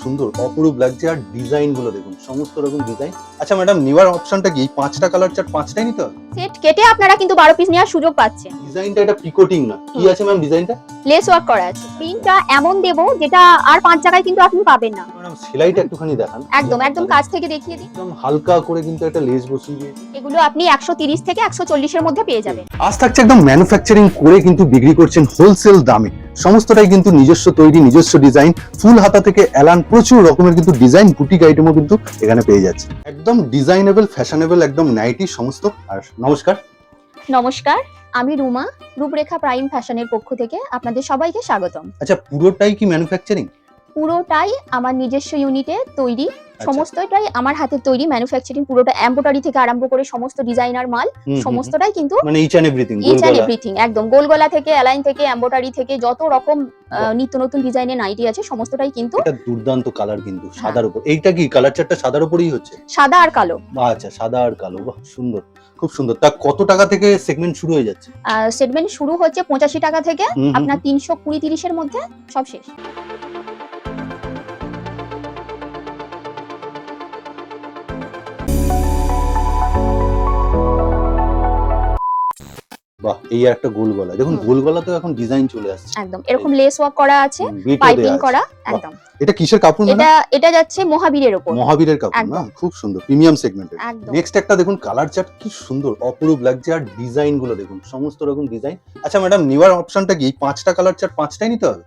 সুন্দর অপরূপ লাগছে। আর ডিজাইনগুলো দেখুন সমস্ত রকম ডিজাইন। আচ্ছা ম্যাডাম নেওয়ার অপশনটা কি? এই পাঁচটা কালার চার্ট পাঁচটাই নিতে হবে? সেট কেটে আপনারা কিন্তু বারো পিস নেওয়ার সুযোগ পাচ্ছেন। ডিজাইনটা এটা পিকোটিং না। কি আছে ম্যাম ডিজাইনটা? লেস ওয়ার্ক করা আছে। প্রিন্টটা এমন দেবো যেটা আর পাঁচ জায়গায় কিন্তু আপনি পাবেন না। ম্যাডাম সেলাইটা একটুখানি দেখান। একদম একদম কাছ থেকে দেখিয়ে দিই। একদম হালকা করে কিন্তু একটা লেস বসিয়ে দিয়েছে এগুলো আপনি একশো তিরিশ থেকে একশো চল্লিশের মধ্যে পেয়ে যাবেন। আজ থাকছে একদম ম্যানুফ্যাকচারিং করে কিন্তু বিক্রি করছেন হোলসেল দামে। সমস্তটাই কিন্তু নিজস্ব তৈরি নিজস্ব ডিজাইন ফুল হাতা থেকে এলান প্রচুর রকমের কিন্তু ডিজাইন বুটিক আইটেমও কিন্তু এখানে পেয়ে যাচ্ছে। একদম ডিজাইনেবল ফ্যাশনেবল একদম নাইটি সমস্ত। আর নমস্কার। নমস্কার আমি রুমা রূপরেখা প্রাইম ফ্যাশনের পক্ষ থেকে আপনাদের সবাইকে স্বাগতম। আচ্ছা পুরোটাই কি ম্যানুফ্যাকচারিং পুরোটাই আমার নিজস্ব ইউনিটে তৈরি। সমস্তটাই আমার হাতের তৈরি ম্যানুফ্যাকচারিং পুরোটা এম্বোটারি থেকে আরম্ভ করে সমস্ত ডিজাইনার মাল সমস্তটাই কিন্তু মানে each and everything each and everything একদম। গোলগলা থেকে অ্যালাইন থেকে এম্বোটারি থেকে যত রকম নিত্য নতুন ডিজাইনের নাইটি আছে সমস্তটাই কিন্তু এটা দুর্দান্ত কালার কিন্তু সাদার উপর। এইটা কি কালার চারটা সাদার উপরেই হচ্ছে? সাদা আর কালো। আচ্ছা সাদা আর কালো বাহ সুন্দর খুব সুন্দর। তা কত টাকা থেকে সেগমেন্ট শুরু হয়ে যাচ্ছে? সেগমেন্ট শুরু হচ্ছে পঁচাশি টাকা থেকে আপনার তিনশো কুড়ি তিরিশের মধ্যে সব শেষ। বাহ এই আর একটা গোল গলা দেখুন। গোল গলাতেও এখন ডিজাইন চলে আসছে। একদম এরকম লেস ওয়ার্ক করা আছে পাইপিং করা একদম। এটা কিসের কাপড় এটা এটা যাচ্ছে মহাবীরের ওপর। মহাবীরের কাপড় না? খুব সুন্দর প্রিমিয়াম সেগমেন্টের নেক্সট একটা দেখুন কালার চার্ট কি সুন্দর অপরূপ লাগছে। আর ডিজাইনগুলো দেখুন সমস্ত রকম ডিজাইন আচ্ছা ম্যাডাম নেওয়ার অপশনটা কি? পাঁচটা কালার চার্ট পাঁচটাই নিতে হবে?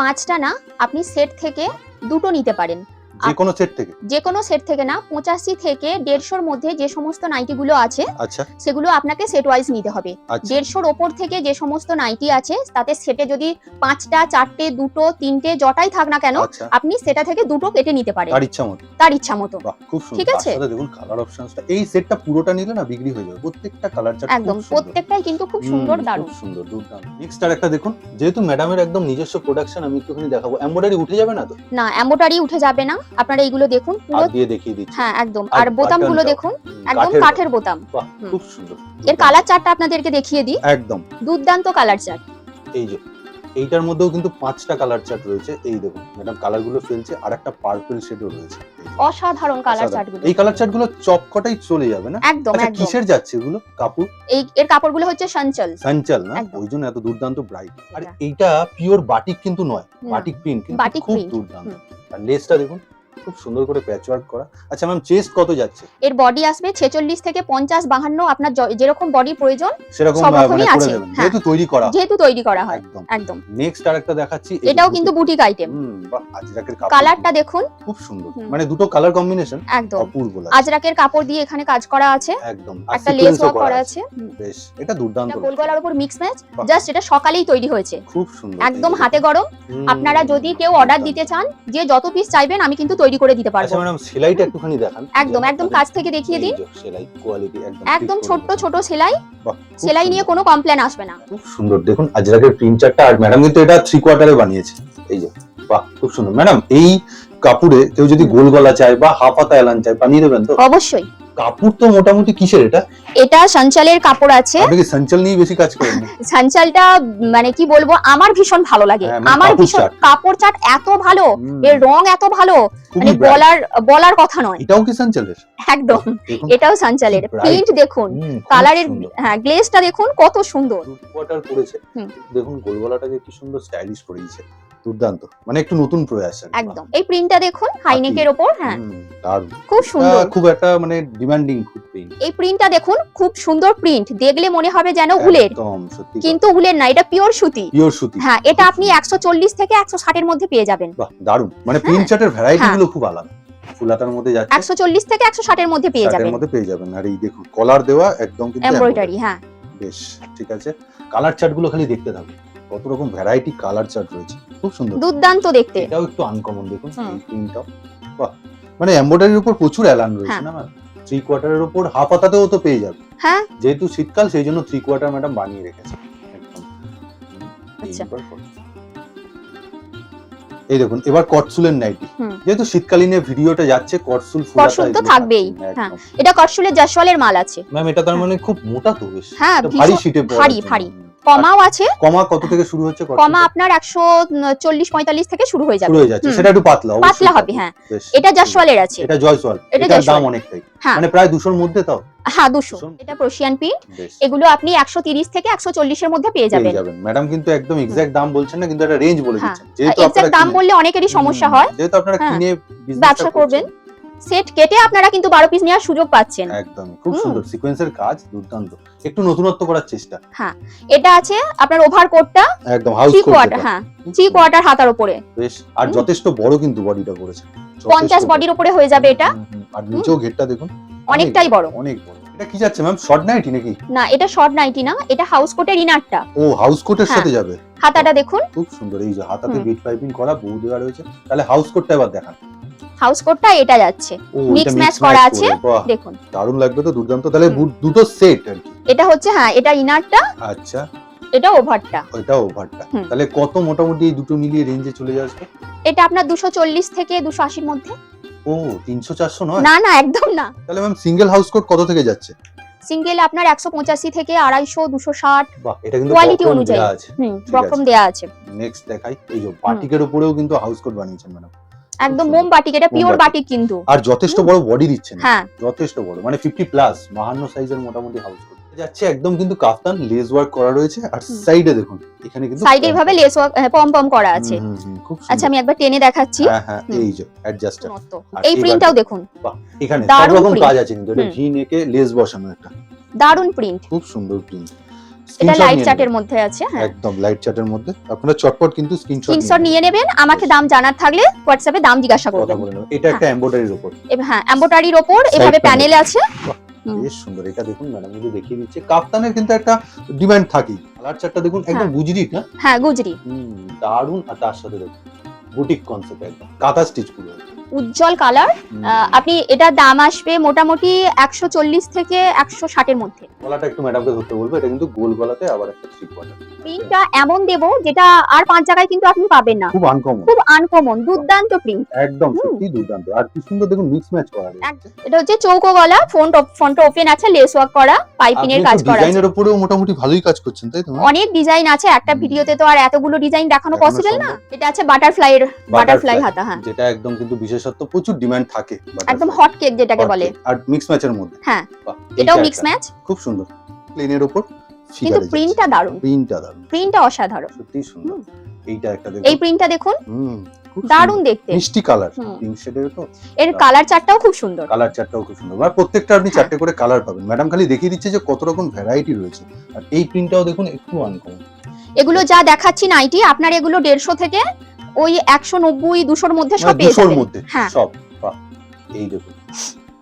পাঁচটা না আপনি সেট থেকে দুটো নিতে পারেন। যে কোনো সেট থেকে? যে কোনো সেট থেকে না পঁচাশি থেকে দেড়শোর মধ্যে যে সমস্ত নাইটি গুলো আছে আচ্ছা। সেগুলো আপনাকে সেট ওয়াইজ নিতে হবে। আচ্ছা। দেড়শোর ওপর থেকে যে সমস্ত নাইটি আছে তাতে সেটে যদি পাঁচটা চারটে দুটো তিনটে জটাই থাক না কেন আচ্ছা। আপনি সেটা থেকে দুটো কেটে নিতে পারেন। তার ইচ্ছা মতো। তার ইচ্ছা মতো। খুব সুন্দর। ঠিক আছে? দেখুন কালার অপশনসটা এই সেটটা পুরোটা নিলে না বিক্রি হয়ে যাবে। প্রত্যেকটা কালার চার্ট একদম। প্রত্যেকটাই কিন্তু খুব সুন্দর দারুণ। সুন্দর দুর্দান্ত। নেক্সট আর একটা দেখুন। যেহেতু ম্যাডামের একদম নিজস্ব প্রোডাকশন আমি একটুখানি দেখাবো। এমব্রয়ডারি উঠে যাবে না তো? না এম্বোটারি উঠে যাবে না। আপনারা এইগুলো দেখুন পুরো দিয়ে দেখিয়ে দিচ্ছি। হ্যাঁ একদম। আর বোতামগুলো দেখুন একদম কাঠের বোতাম। খুব সুন্দর। এর কালার চার্টটা আপনাদেরকে দেখিয়ে দিই। একদম। দুর্দান্ত কালার চার্ট এই যে এইটার মধ্যেও কিন্তু পাঁচটা কালার চার্ট রয়েছে। এই দেখুন ম্যাডাম কালারগুলো ফেলছে আর একটা পার্পল শেডও রয়েছে। অসাধারণ কালার। চার্টগুলো। এই কালার চার্টগুলো চপকটাই চলে যাবে না? একদম আচ্ছা একদম। কিসের যাচ্ছে এগুলো? কাপড়? এই এর কাপড়গুলো হচ্ছে সঞ্চল সাঞ্চাল না? ওই জন্য এত দুর্দান্ত ব্রাইট আর এইটা পিওর বাটিক কিন্তু নয় বাটিক প্রিন্ট কিন্তু। খুব দুর্দান্ত। আর লেসটা দেখুন খুব সুন্দর করে প্যাচ ওয়ার্ক করা। আচ্ছা ম্যাম চেস্ট কত যাচ্ছে? এর বডি আসবে ছেচল্লিশ থেকে পঞ্চাশ বাহান্ন আপনার যেরকম বডি প্রয়োজন সেরকম সব মানে করে আছে, দেবেন। হ্যাঁ। যেহেতু তৈরি করা। যেহেতু তৈরি করা হয়। একদম। নেক্সট আরেকটা দেখাচ্ছি এটাও কিন্তু বুটিক আইটেম হুম বাহ আজরাকের কাপড়। কালারটা দেখুন। খুব সুন্দর। মানে দুটো কালার কম্বিনেশন একদম। অপূর্ব লাগে আজরাকের কাপড় দিয়ে এখানে কাজ করা আছে। একদম। একটা লেস ওয়ার্ক করা আছে। বেশ এটা দুর্দান্ত এটা। গোলগলার উপর মিক্স ম্যাচ জাস্ট এটা সকালেই তৈরি হয়েছে। খুব সুন্দর একদম হাতে গরম। আপনারা যদি কেউ অর্ডার দিতে চান যে যত পিস চাইবেন আমি কিন্তু তৈরি করে দিতে পারব। আচ্ছা ম্যাডাম সেলাইটা একটুখানি দেখান। একদম একদম কাছ থেকে দেখিয়ে দিন সেলাই কোয়ালিটি একদম একদম ছোট ছোট সেলাই। সেলাই নিয়ে কোনো কমপ্লেন আসবে না। খুব সুন্দর। দেখুন আজরাকের প্রিন্ট চারটা আর ম্যাডাম কিন্তু এটা থ্রি কোয়ার্টারে বানিয়েছে। এই যে বাহ খুব সুন্দর। ম্যাডাম এই কাপড়ে কেউ যদি গোল গলা চায় বা হাফ হাতা এলান চায় বানিয়ে দেবেন তো? অবশ্যই। কাপড় তো মোটামুটি কিসের এটা? এটা সঞ্চালের কাপড় আছে। আপনি কি সঞ্চল নিয়ে বেশি কাজ করেন সানচালটা মানে কি বলব আমার ভীষণ ভালো লাগে। হ্যাঁ, মানে আমার ভীষণ কাপড় চাট এত ভালো এর রং এত ভালো মানে বলার বলার কথা নয়। এটাও কি সঞ্চলের? একদম। দেখুন এটাও Bright। প্রিন্ট দেখুন কালারের হ্যাঁ গ্লেজটা দেখুন কত সুন্দর। কোয়ার্টার করেছে। দেখুন গোলগলাটাকে কি সুন্দর স্টাইলিশ করে দিয়েছে দুর্দান্ত। মানে একটু নতুন প্রয়াস একদম। এই প্রিন্টটা দেখুন হাইনেকের ওপর হ্যাঁ। খুব সুন্দর। খুব একটা মানে ডিমান্ডিং খুব প্রিন্ট এই প্রিন্টটা দেখুন খুব সুন্দর প্রিন্ট দেখলে মনে হবে যেন উলের। কিন্তু উলের না এটা পিওর সুতি। পিওর সুতি। হ্যাঁ এটা আপনি একশো চল্লিশ থেকে একশো ষাটের মধ্যে পেয়ে যাবেন। বাহ দারুণ। মানে প্রিন্ট চার্টের ভ্যারাইটি। গুলো খুব আলাদা। ফুলাতার মধ্যে যাচ্ছে। একশো চল্লিশ থেকে একশো ষাটের মধ্যে পেয়ে যাবেন। মধ্যে পেয়ে যাবেন। আর এই দেখুন কলার দেওয়া একদম কিন্তু এমব্রয়ডারি হ্যাঁ। বেশ ঠিক আছে। কালার চার্টগুলো খালি দেখতে থাকুন। কত রকম ভ্যারাইটি কালার চার্ট রয়েছে। খুব সুন্দর। দুর্দান্ত দেখতে। এটাও একটু আনকমন দেখুন বাহ! মানে এমব্রয়ডারির উপর প্রচুর অ্যালান রয়েছে হ্যাঁ। না থ্রি কোয়ার্টারের উপর হাফ হাতাতেও তো পেয়ে যাবে। হ্যাঁ। যেহেতু শীতকাল সেই জন্য থ্রি কোয়ার্টার ম্যাডাম বানিয়ে রেখেছে। আচ্ছা। এই দেখুন এবার কটসুলের নাইটি যেহেতু শীতকালীনে ভিডিওটা যাচ্ছে কটসুল কটসুল তো থাকবেই, হ্যাঁ। এটা কটসুলের জাসওয়ালের মাল আছে। ম্যাম এটা তার মানে খুব মোটা তো বেশ। হ্যাঁ ভারী পরার ভারী, ভারী। কমাও আছে। কমা কত থেকে শুরু হচ্ছে কমা আপনার একশো চল্লিশ পঁয়তাল্লিশ থেকে শুরু হয়ে যাবে। শুরু হয়ে যাচ্ছে। সেটা একটু পাতলা পাতলা হবে হ্যাঁ। এটা ঠিক আছে। এটা জয়সওয়াল এটা দাম অনেকটাই। হ্যাঁ। মানে প্রায় দুশোর মধ্যে তাও? হ্যাঁ দুশো? এটা প্রশিয়ান এগুলো আপনি একশো তিরিশ থেকে একশো চল্লিশের মধ্যে পেয়ে যাবেন। ম্যাডাম কিন্তু একদম এক্সাক্ট দাম বলছেন না কিন্তু একটা রেঞ্জ বলে হ্যাঁ। দিচ্ছেন। এক্সাক্ট দাম বললে অনেকেরই সমস্যা হয়। যেহেতু আপনারা হ্যাঁ। কিনে ব্যবসা করবেন। সেট কেটে আপনারা কিন্তু বারো পিস নেওয়ার সুযোগ পাচ্ছেন। একদমই খুব সুন্দর। সিকোয়েন্সের কাজ দুর্দান্ত। একটু নতুনত্ব করার চেষ্টা। হ্যাঁ এটা আছে আপনার ওভার কোটটা একদম হাউস থ্রি কোট কোয়ার্টার হ্যাঁ থ্রি কোয়ার্টার হাতার উপরে। বেশ আর যথেষ্ট বড় কিন্তু বডিটা করেছে। যথেষ্ট পঞ্চাশ বড়। বডির উপরে হয়ে যাবে এটা। আর নিচেও ঘেরটা দেখুন। অনেকটাই বড়। অনেক বড়। এটা কি যাচ্ছে ম্যাম শর্ট নাইটি নাকি? না এটা শর্ট নাইটি না এটা হাউস কোটের ইনারটা ও হাউস কোটের হ্যাঁ। সাথে যাবে? হাতাটা দেখুন। খুব সুন্দর। এই যে হাতাতে বিট পাইপিং করা বউ দেওয়া রয়েছে। তাহলে হাউস কোটটা এবার দেখান। হাউস কোটটা এটা যাচ্ছে। এটা match mix করা আছে। দেখুন। দারুণ লাগবে তো দুর্দান্ত। তাহলে দুটো সেট আর কি। এটা হচ্ছে হ্যাঁ এটা ইনারটা আচ্ছা। এটা ওভারটা ওইটা ওভারটা তাহলে কত মোটামুটি এই দুটো মিলিয়ে রেঞ্জে চলে আসবে এটা আপনার দুশো চল্লিশ থেকে দুশো আশির মধ্যে। ও তিনশো চারশো নয়? না না একদম না। তাহলে ম্যাম সিঙ্গেল হাউস কোট কত থেকে যাচ্ছে? সিঙ্গেল আপনার একশো পঁচাশি থেকে আড়াইশো দুশো ষাট। বাহ এটা কিন্তু বক্রম অনুযায়ী। আছে। হুম আছে। দেয়া আছে। নেক্সট দেখাই। এই যে বাটিকের উপরেও কিন্তু হাউস কোট বানিয়েছেন ম্যাডাম একদম মোম বাটিক এটা পিওর বাটিক। কিন্তু। আর যথেষ্ট বড় বডি দিচ্ছেন হ্যাঁ। যথেষ্ট বড় মানে ফিফটি প্লাস বাহান্ন সাইজের মোটামুটি হাউস কোট যাচ্ছে একদম কিন্তু কাফতান লেস ওয়ার্ক করা রয়েছে। আর সাইডে দেখুন এখানে কিন্তু সাইডে ভাবে লেস ওয়ার্ক পম পম করা আছে। আচ্ছা আমি একবার টেনে দেখাচ্ছি। হ্যাঁ হ্যাঁ এই যে অ্যাডজাস্টার এই প্রিন্টটাও দেখুন এখানে সব রকম কাজ আছে কিন্তু এটা। ভি নেকে লেস বসানো একটা। দারুণ প্রিন্ট খুব সুন্দর প্রিন্ট এটা লাইট চার্টের মধ্যে আছে হ্যাঁ। একদম লাইট চার্টের মধ্যে। আপনারা চটপট কিন্তু স্ক্রিনশট স্ক্রিনশট নিয়ে নেবেন। আমাকে দাম জানার থাকলে হোয়াটসঅ্যাপে দাম জিজ্ঞাসা করবেন। এটা একটা এমব্রয়ডারির উপর। হ্যাঁ এম্বোটারির ওপর এভাবে প্যানেল আছে। বেশ সুন্দর। এটা দেখুন ম্যাডাম যদি দেখিয়ে দিচ্ছে। কাপ্তানের কিন্তু একটা ডিমান্ড থাকেই। কালার চারটা দেখুন একদম হ্যাঁ। বুঝলি না? হ্যাঁ গুজরি। দারুণ। আর তার সাথে দেখুন বুটিক কনসেপ্ট একদম। কাঁথা স্টিচ পুরো উজ্জ্বল কালার আপনি এটার দাম আসবে মোটামুটি একশো চল্লিশ থেকে একশো ষাটের মধ্যে। গলাটা একটু ম্যাডামকে ধরতে বলব এটা কিন্তু গোল গলাতে আবার একটা থ্রি কোয়ার্টার প্রিন্টটা এমন দেব যেটা আর পাঁচ জায়গায় কিন্তু আপনি পাবেন না। খুব আনকমন খুব আনকমন দুর্দান্ত প্রিন্ট একদম সত্যি দুর্দান্ত। আর কি সুন্দর দেখুন মিক্স ম্যাচ করা এটা হচ্ছে চৌকো গলা ফ্রন্ট ফ্রন্ট ওপেন আছে লেস ওয়ার্ক করা পাইপিং এর কাজ করা। ডিজাইনের উপরেও মোটামুটি ভালোই কাজ করছেন তাই তো অনেক ডিজাইন আছে একটা ভিডিওতে তো আর এতগুলো ডিজাইন দেখানো পসিবল না। এটা আছে বাটারফ্লাই এর বাটারফ্লাই হাতা হ্যাঁ। যেটা একদম কিন্তু বিশেষত্ব প্রচুর ডিমান্ড থাকে একদম হট কেক যেটাকে বলে। আর মিক্স ম্যাচের মধ্যে। হ্যাঁ এটাও মিক্স ম্যাচ খুব সুন্দর। প্লেনের উপর কিন্তু প্রিন্টটা দারুণ। প্রিন্টটা দারুণ। প্রিন্টটা অসাধারণ। সত্যি সুন্দর। এইটা একটা দেখুন। এই প্রিন্টটা দেখুন। দারুণ দেখতে। মিষ্টি কালার। পিঙ্ক শেডের তো এর কালার চারটাও খুব সুন্দর। কালার চারটাও খুব সুন্দর। মানে প্রত্যেকটা আপনি হ্যাঁ। চারটে করে কালার পাবেন। ম্যাডাম খালি দেখিয়ে দিচ্ছে যে কত রকম ভ্যারাইটি রয়েছে। আর এই প্রিন্টটাও দেখুন একটু আনকমন এগুলো যা দেখাচ্ছি নাইটি আপনার এগুলো দেড়শো থেকে ওই একশো নব্বই দুশোর মধ্যে সব পেয়ে দুশোর মধ্যে হ্যাঁ। সব এই দেখুন।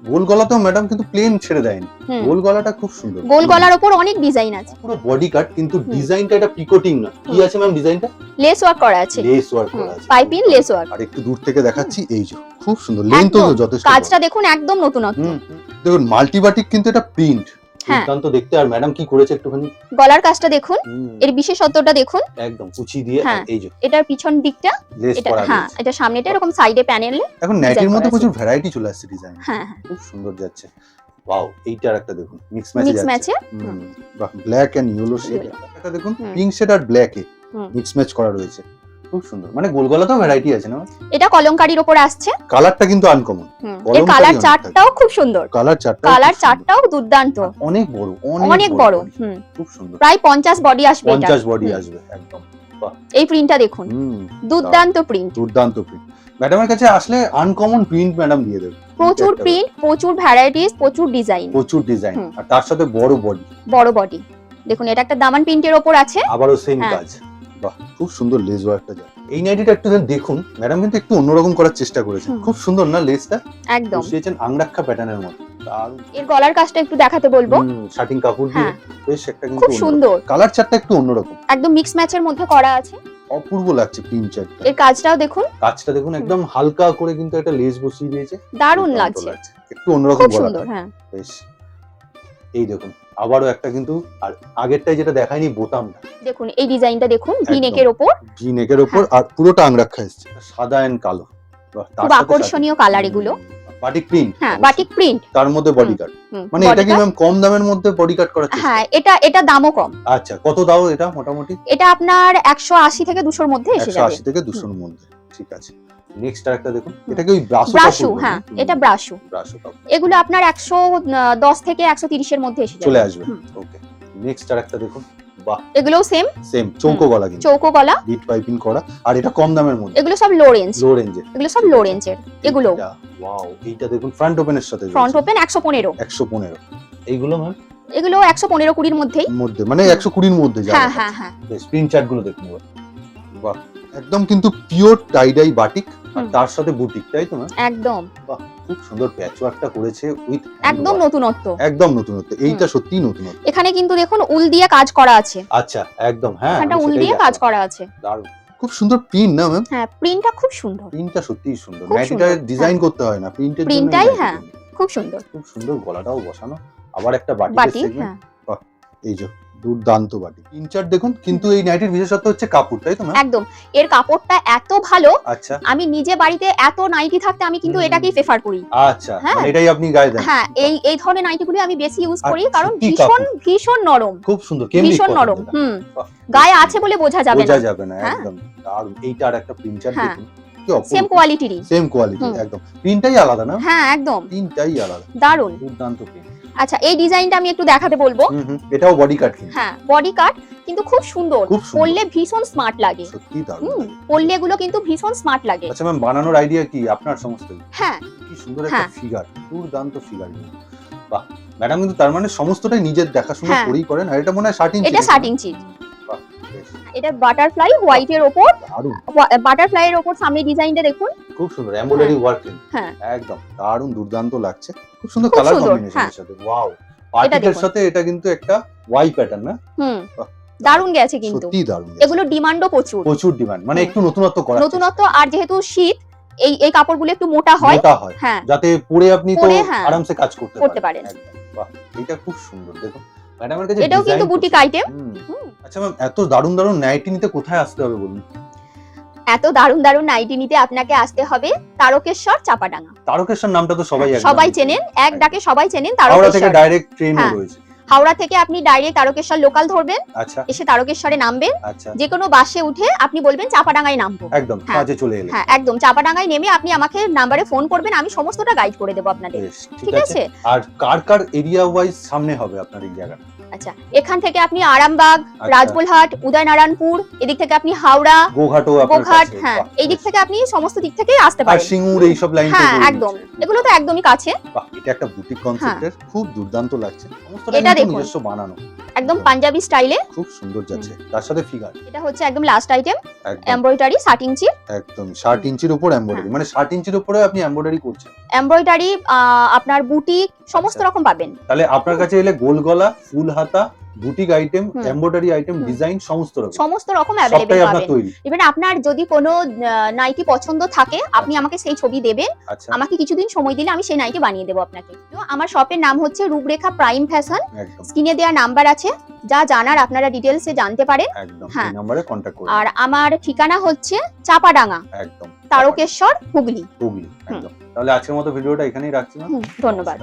গোল গলাতেও ম্যাডাম কিন্তু প্লেন ছেড়ে দেয়নি। গোল গলাটা খুব সুন্দর। গোল গলার ওপর অনেক ডিজাইন আছে। পুরো বডি কাট কিন্তু ডিজাইনটা এটা পিকোটিং না। কি আছে ম্যাম ডিজাইনটা লেস ওয়ার্ক করা আছে। লেস ওয়ার্ক করা আছে। পাইপিং লেস ওয়ার্ক আর একটু দূর থেকে দেখাচ্ছি এই যে খুব সুন্দর। লেন্থ তো একদম। যথেষ্ট। কাজটা দেখুন একদম নতুনত্ব। দেখুন মাল্টিবাটিক কিন্তু এটা প্রিন্ট হ্যাঁ। দুর্দান্ত দেখতে আর ম্যাডাম কি করেছে একটুখানি? গলার কাজটা দেখুন এর বিশেষত্বটা দেখুন। একদম কুচি দিয়ে হ্যাঁ। এই যে। এটার পিছন দিকটা এটা হ্যাঁ এটা সামনেটা এরকম সাইডে প্যানেল এখন নাইটির মধ্যে প্রচুর ভ্যারাইটি চলে আসছে ডিজাইন হ্যাঁ হ্যাঁ। খুব সুন্দর যাচ্ছে। ওয়াও এইটার একটা দেখুন মিক্স ম্যাচে মিক্স ম্যাচে বাহ ব্ল্যাক এন্ড ইয়েলো শেড। এটা দেখুন। পিঙ্ক শেড আর ব্ল্যাকে হুম। মিক্স ম্যাচ করা রয়েছে। খুব সুন্দর। মানে গোলগলাতেও ভ্যারাইটি আছে না? এটা কলমকারির ওপর আসছে। কালারটা কিন্তু আনকমন এর কালার চারটাও খুব সুন্দর। কালার চারটা কালার চারটাও দুর্দান্ত। অনেক বড় অনেক বড় খুব সুন্দর। প্রায় পঞ্চাশ বডি আসবে এটা। পঞ্চাশ বডি আসবে একদম। এই প্রিন্টটা দেখুন। দুর্দান্ত প্রিন্ট দুর্দান্ত প্রিন্ট ম্যাডামের কাছে আসলে আনকমন প্রিন্ট ম্যাডাম দিয়ে দেবে। প্রচুর প্রিন্ট প্রচুর ভ্যারাইটিস প্রচুর ডিজাইন প্রচুর ডিজাইন আর তার সাথে বড় বডি বড় বডি দেখুন এটা একটা দামান প্রিন্টের ওপর আছে। আবারও সেম হ্যাঁ। কাজ। বাহ খুব সুন্দর লেস ওয়ার্কটা যায় এই নাইটিটা একটু দেখুন ম্যাডাম কিন্তু একটু অন্যরকম করার চেষ্টা করেছেন। খুব সুন্দর না লেসটা একদম। বসিয়েছেন আংরাক্ষা প্যাটার্নের মতো। এর গলার কাজটা একটু দেখাতে বলব। শার্টিং কাপড় দিয়ে হ্যাঁ। বেশ একটা কিন্তু খুব সুন্দর। কালার চারটা একটু অন্যরকম। একদম মিক্স ম্যাচের মধ্যে করা আছে। অপূর্ব লাগছে প্রিন্ট চারটা এর কাজটাও দেখুন। কাজটা দেখুন একদম হালকা করে কিন্তু একটা লেস বসিয়ে দিয়েছে। দারুণ লাগছে। একটু অন্যরকম সুন্দর হ্যাঁ। বেশ। এই দেখুন আবারও একটা কিন্তু আর আগেরটাই যেটা দেখায়নি বোতামটা। দেখুন এই ডিজাইনটা দেখুন ভি নেকের ওপর। ভি নেকের ওপর আর পুরোটা আংরাক্ষা এসছে সাদা এন্ড কালো। খুব আকর্ষণীয় কালার এগুলো। বাটিক প্রিন্ট হ্যাঁ বাটিক প্রিন্ট তার মধ্যে বডি কাট মানে এটা কি ম্যাম কম দামের মধ্যে বডি কাট করা হ্যাঁ এটা এটা দামও কম। আচ্ছা কত দাও এটা মোটামুটি? এটা আপনার একশো আশি থেকে দুশোর মধ্যে এসে যাবে। আশি থেকে দুশোর মধ্যে। ঠিক আছে। নেক্সট আরেকটা দেখুন এটা কি ওই ব্রাশো ব্রাশু হ্যাঁ এটা ব্রাশু। ব্রাশো এগুলো আপনার একশো দশ থেকে একশো তিরিশের মধ্যে এসে চলে আসবে। ওকে নেক্সট আরেকটা দেখুন বাহ। এগুলোও সেম সেম চৌকো গলা কিন্তু। চৌকো গলা। বিট পাইপিং করা আর এটা কম দামের মধ্যে। এগুলো সব লো রেঞ্জ লো এগুলো সব লো রেঞ্জের এগুলো। ওয়াও এইটা দেখুন ফ্রন্ট ওপেনের সাথে ফ্রন্ট ওপেন একশো পনেরো। একশো পনেরো। এইগুলো ম্যাম এগুলো একশো পনেরো কুড়ির মধ্যেই। মধ্যে মানে একশো কুড়ির মধ্যে যাবে। হ্যাঁ হ্যাঁ। হ্যাঁ স্ক্রিন চার্টগুলো দেখুন বাহ। একদম কিন্তু পিওর টাইডাই বাটিক আর তার সাথে বুটিক তাই তো ম্যাম একদম। খুব সুন্দর প্যাচ ওয়ার্কটা করেছে উইথ একদম নতুনত্ব। একদম নতুনত্ব এইটা সত্যিই নতুনত্ব। এখানে কিন্তু দেখুন উল দিয়ে কাজ করা আছে। আচ্ছা একদম হ্যাঁ এখানটা আমি উল দিয়ে কাজ করা আছে। দারুণ। খুব সুন্দর প্রিন্ট না ম্যাম হ্যাঁ প্রিন্টটা খুব সুন্দর। প্রিন্টটা সত্যিই সুন্দর। সুন্দর, ডিজাইন করতে হয় না প্রিন্টের Printটাই, হ্যাঁ। খুব সুন্দর। খুব সুন্দর গলাটাও বসানো। আবার একটা বাটি বাটি হ্যাঁ। এই যে দুর্দান্ত বাটি ইনচার্ট দেখুন কিন্তু এই নাইটির বিশেষত্ব হচ্ছে কাপড় তাই তো ম্যাম? একদম। এর কাপড়টা এত ভালো আচ্ছা। আমি নিজে বাড়িতে এত নাইটি থাকতে আমি কিন্তু এটাকেই প্রেফার করি। আচ্ছা হ্যাঁ। মানে এটাই আপনি গায়ে দেন। হ্যাঁ এই এই ধরনের নাইটিগুলি আমি বেশি ইউজ করি কারণ ভীষণ ভীষণ নরম। খুব সুন্দর ভীষণ নরম হুম। গায়ে আছে বলে বোঝা যাবে না। বোঝা যাবে না হ্যাঁ। একদম। দারুণ এইটা আর একটা প্রিন্টার হ্যাঁ। দেখুন সেম কোয়ালিটিরই সেম কোয়ালিটি একদম। প্রিন্টটাই আলাদা না হ্যাঁ একদম। প্রিন্টটাই আলাদা। দারুণ। দুর্দান্ত প্রিন্ট আচ্ছা এই ডিজাইনটা আমি একটু দেখাতে বলব। এটাও বডি কাট হ্যাঁ বডি কাট কিন্তু খুব সুন্দর। পরলে ভীষণ স্মার্ট লাগে। সত্যি দারুণ। পরলে এগুলো কিন্তু ভীষণ স্মার্ট লাগে। আচ্ছা ম্যাম বানানোর আইডিয়া কি? আপনার সমস্ত? হ্যাঁ। কি সুন্দর একটা হ্যাঁ। ফিগার দুর্দান্ত ফিগার বাহ ম্যাডাম কিন্তু তার মানে সমস্তটাই নিজের দেখাশোনা হ্যাঁ। করেই করেন আর এটা মনে হয় শার্টিং এটা শার্টিং বেশ, এটা বাটারফ্লাই হোয়াইটের ওপর। দারুণ। বাটারফ্লাই এর ওপর সামনে ডিজাইনটা দেখুন। খুব সুন্দর এমব্রয়ডারি ওয়ার্ক হ্যাঁ। একদম দারুণ দুর্দান্ত লাগছে। খুব সুন্দর কালার কম্বিনেশনের হ্যাঁ। সাথে। ওয়াও পার্টিকের সাথে এটা কিন্তু একটা ওয়াই প্যাটার্ন না? হুম। দারুণ গেছে কিন্তু। সত্যি দারুণ এগুলো ডিমান্ডও প্রচুর। প্রচুর ডিমান্ড মানে একটু নতুনত্ব করা নতুনত্ব আর যেহেতু শীত এই এই কাপড়গুলো একটু মোটা হয়। মোটা হয়। হ্যাঁ। যাতে পরে আপনি তো হ্যাঁ, আরামসে কাজ করতে করতে পারেন। বাহ। এটা খুব সুন্দর দেখুন। ম্যাডামের কাছে এটাও কিন্তু বুটিক আইটেম। আচ্ছা ম্যাম এত দারুণ দারুণ নাইটি নিতে কোথায় আসতে হবে বলুন? এত দারুণ দারুণ নাইটি নিতে আপনাকে আসতে হবে তারকেশ্বর চাপাডাঙ্গা। তারকেশ্বর নামটা তো সবাই সবাই চেনেন এক ডাকে সবাই চেনেন তারকেশ্বর। থেকে ডাইরেক্ট ট্রেনও হ্যাঁ। রয়েছে। হাওড়া থেকে আপনি ডাইরেক্ট তারকেশ্বর লোকাল ধরবেন আচ্ছা। এসে তারকেশ্বরে নামবেন আচ্ছা। যে কোনো বাসে উঠে আপনি বলবেন চাপাডাঙ্গায় নামবো। একদম হ্যাঁ। কাজে চলে এলে। হ্যাঁ একদম চাপাডাঙ্গায় নেমে আপনি আমাকে নাম্বারে ফোন করবেন আমি সমস্তটা গাইড করে দেবো আপনাদের। ঠিক আছে। আর কার কার এরিয়া ওয়াইজ সামনে হবে আপনার এই জায়গাটা আচ্ছা এখান থেকে আপনি আরামবাগ আচ্ছা, রাজবুলহাট উদয়নারায়ণপুর এদিক থেকে আপনি হাওড়া গোঘাট হ্যাঁ এই দিক থেকে আপনি সমস্ত দিক থেকে আসতে পারেন সিঙ্গুর এইসব লাইন হ্যাঁ একদম এগুলো তো একদমই কাছে। এটা একটা বুটিক কনসেপ্টের খুব দুর্দান্ত লাগছে। এটা দেখুন। নিজস্ব বানানো। একদম পাঞ্জাবি স্টাইলে। খুব সুন্দর যাচ্ছে। তার সাথে ফিগার এটা হচ্ছে একদম লাস্ট আইটেম এমব্রয়ডারি ষাট ইঞ্চি। একদম। ষাট ইঞ্চির উপর এমব্রয়ডারি। মানে ষাট ইঞ্চির উপরে আপনি এমব্রয়ডারি করছেন। এমব্রয়ডারি আপনার বুটি সমস্ত আচ্ছা। রকম পাবেন। তাহলে আপনার কাছে এলে গোল গলা ফুল হাতা boutique item embroidery item design সমস্ত রকম। সমস্ত রকম আপনার পাবেন। ইভেন আপনার যদি কোনো নাইটি পছন্দ থাকে আপনি আমাকে সেই ছবি দেবেন। আচ্ছা। আমাকে কিছুদিন সময় দিলে আমি সেই নাইটি বানিয়ে দেবো আপনাকে। তো আমার শপের নাম হচ্ছে রূপরেখা প্রাইম ফ্যাশন স্ক্রিনে দেওয়া নাম্বার আছে। যা জানার আপনারা ডিটেলসে জানতে পারেন। হ্যাঁ। নম্বরে কন্ট্যাক্ট করুন। আর আমার ঠিকানা হচ্ছে চাপাডাঙ্গা। একদম। তারকেশ্বর হুগলি। হুগলি একদম। তাহলে আজকের মতো ভিডিওটা এখানেই রাখছি ধন্যবাদ।